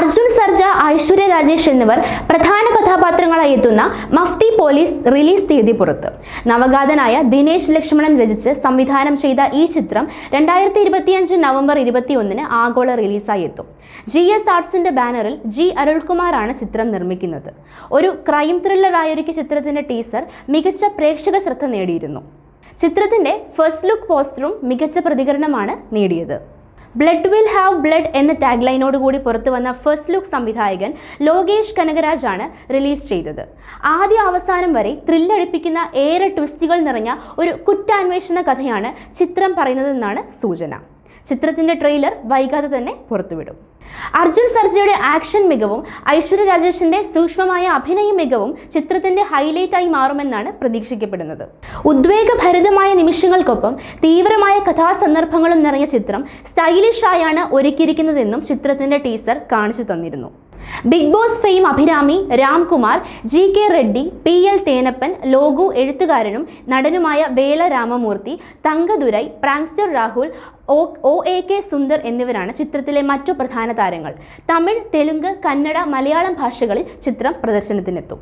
അർജുൻ സർജ ഐശ്വര്യ രാജേഷ് എന്നിവർ പ്രധാന കഥാപാത്രങ്ങളായി എത്തുന്ന മഫ്തി പോലീസ് റിലീസ് തീയതി പുറത്ത്. നവഗാതനായ ദിനേശ് ലക്ഷ്മണൻ രചിച്ച് സംവിധാനം ചെയ്ത ഈ ചിത്രം രണ്ടായിരത്തി ഇരുപത്തിയഞ്ച് നവംബർ ഇരുപത്തിയൊന്നിന് ആഗോള റിലീസായി എത്തും. ജി എസ് ആർട്സിന്റെ ബാനറിൽ ജി അരുൾകുമാറാണ് ചിത്രം നിർമ്മിക്കുന്നത്. ഒരു ക്രൈം ത്രില്ലറായൊരുക്കിയ ചിത്രത്തിന്റെ ടീസർ മികച്ച പ്രേക്ഷക ശ്രദ്ധ നേടിയിരുന്നു. ചിത്രത്തിന്റെ ഫസ്റ്റ് ലുക്ക് പോസ്റ്ററും മികച്ച പ്രതികരണമാണ് നേടിയത്. ബ്ലഡ് വിൽ ഹാവ് ബ്ലഡ് എന്ന ടാഗ് ലൈനോടുകൂടി പുറത്തു വന്ന ഫസ്റ്റ് ലുക്ക് സംവിധായകൻ ലോകേഷ് കനകരാജാണ് റിലീസ് ചെയ്തത്. ആദ്യ അവസാനം വരെ ത്രില്ലടിപ്പിക്കുന്ന ഏറെ ട്വിസ്റ്റുകൾ നിറഞ്ഞ ഒരു കുറ്റാന്വേഷണ കഥയാണ് ചിത്രം പറയുന്നതെന്നാണ് സൂചന. ചിത്രത്തിന്റെ ട്രെയിലർ വൈകാതെ തന്നെ പുറത്തുവിടും. അർജുൻ സർജയുടെ ആക്ഷൻ മികവും ഐശ്വര്യ രാജേഷിന്റെ സൂക്ഷ്മമായ അഭിനയ മികവും ചിത്രത്തിന്റെ ഹൈലൈറ്റായി മാറുമെന്നാണ് പ്രതീക്ഷിക്കപ്പെടുന്നത്. ഉദ്വേഗഭരിതമായ നിമിഷങ്ങൾക്കൊപ്പം തീവ്രമായ കഥാസന്ദർഭങ്ങളും നിറഞ്ഞ ചിത്രം സ്റ്റൈലിഷ് ആയാണ് ഒരുക്കിയിരിക്കുന്നതെന്നും ചിത്രത്തിന്റെ ടീസർ കാണിച്ചു തന്നിരുന്നു. Bigg Boss fame Abhirami Ramkumar G K Reddy P L Thenappan Logu എഴുത്തുകാരനും നടനുമായ Vela Ramamoorthy Thangadurai prankster Rahul O A K Sundar എന്നിവരാണ് ചിത്രത്തിലെ മറ്റു പ്രധാന താരങ്ങൾ. തമിഴ് തെലുങ്ക് കന്നഡ മലയാളം ഭാഷകളിൽ ചിത്രം പ്രദർശനത്തിനെത്തും.